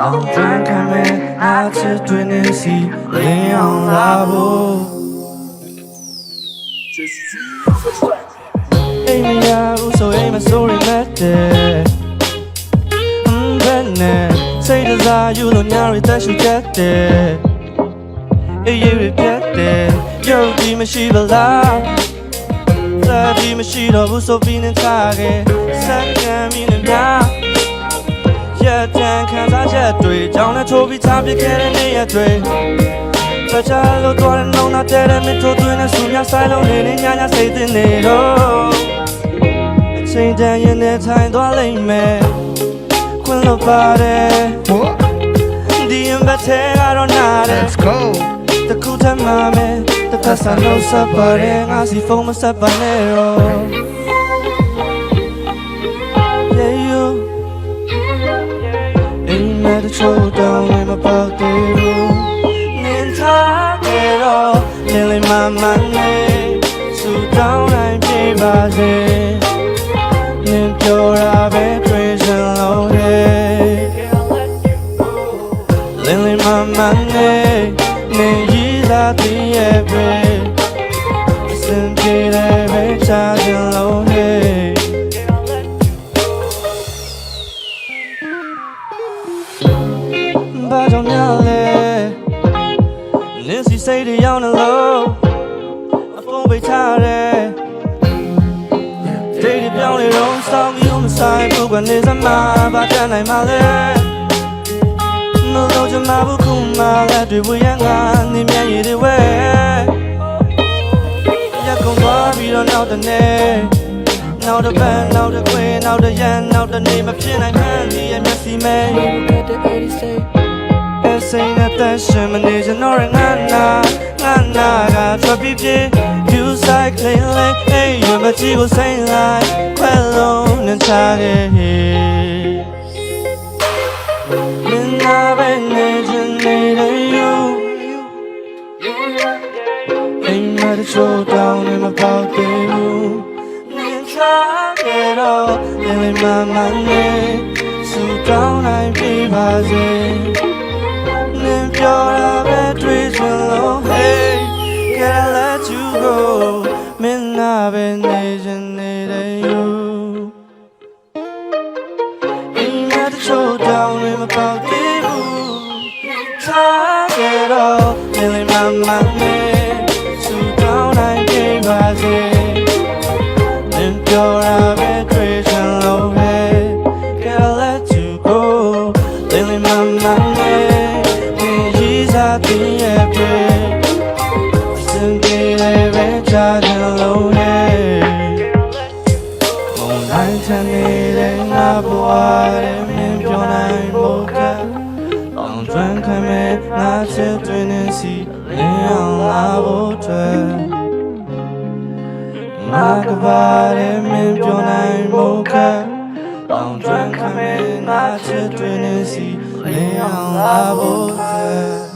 အောင်တန်ခံမဲ့အားချစ်တွင်နေစီလင်းအောင်လာဖို့အိမ်မရဘူးဆိုအိမ်မဆိုရင်မဲ့တယ်အမ်ဘယ် နဲ့စိတ်တစားယူလို့ညာရီတက်ရှူချက်တယ်အေးရပြတ်တယ်ရုပ်ဒီမရှိပါလားသာဒီမရှိတော့ဘူးဆိုပြီးနေထားခဲ့စက္ကန့်မီနဲ့များရက်တန်ခံစားချက်တွေကြောင်းနဲ့ချိုးပြီးချပစ်ခဲ့တဲ့နေ့ရက်တွေစချာလို့တော့နှောင်းနာတဲ့မင်းတို့တွင်နဲ့ဆူမြဆိုင်လုံးနေနေညာညာစိတ်တင်နေတော့အချိန်တန်ရင်နဲ့ထိုင်သွားလိမ့်မယ် ခွင့်လို့ပါတယ် What? ဒီရင်ဘက်ထဲကတော့နာတယ် Let's go. တခုထမှမယ်တပတ်စံလို့ဆက်ပါတယ်ငါစီဖုန်းမဆက်ပါနဲ့ရော Yeah you အိမ်မက်တချို့တောင်းဝင်မပေါက်သေးဘူးနင်ထားကြတော့လင်းလေးမမနဲ့စူတော င်းမမနဲ့နေရည်သာတည်ရဲ့ပဲအစင်ပြေတယ်ပဲချာချင်လို့ဟဲ့ ဘာကြောင့်များလဲနင်းစီစိတ်တွေရောက်နေလို့အဖုံးပိတ်ထားတယ်ဒေဒီပြောင်းလေတော့စောင်းပြီးမဆိုင်ဘူးကနေစမှာဘာတတ်နိုင်မှာလဲမလို့ ချင်မဘူးခုမှလည်းတွေ့ဝရငါနေမြရည်တွေဝဲရက်ကုန်သွားပြီးတော့နောက်တနေ့နောက်တစ်ပတ်နောက်တစ်ခွေနောက်တစ်ရက်နောက်တစ်နေ့မဖြစ်နိုင်မှန်းဒီရဲ့မျက်စိမဲအစိမ်းနဲ့တန်ရှင်မနေချင်တော့ရငါနာငါနာကထွက်ပြီးပြေ you cycling lane hey you မကြည့်ကိုစိမ့်လိုက်ခွဲ Ain't mad at you down in my pocket you Nin try it all in my mind So down I be baze Nin pure up trees low hey Can I let you go Min na imagination you အိမ်မက်တချို့တောင်းနေမပေါက်သေးဘူးထားကြတော့လင်းလေးမ ဘဝရဲ့မင်းပြောနိုင်ဖို့ကအောင်ကျွမ်းခံမဲ့ငါချစ်တွင်နေစီလင်းအောင်လာဖို့အတွက်ငါကဘာရဲ့မင်းပြောနိုင်ဖို့ကအောင်ကျွမ်းခံမဲ့ငါချစ်တွင်နေစီလင်းအောင်လာဖို့အတွက်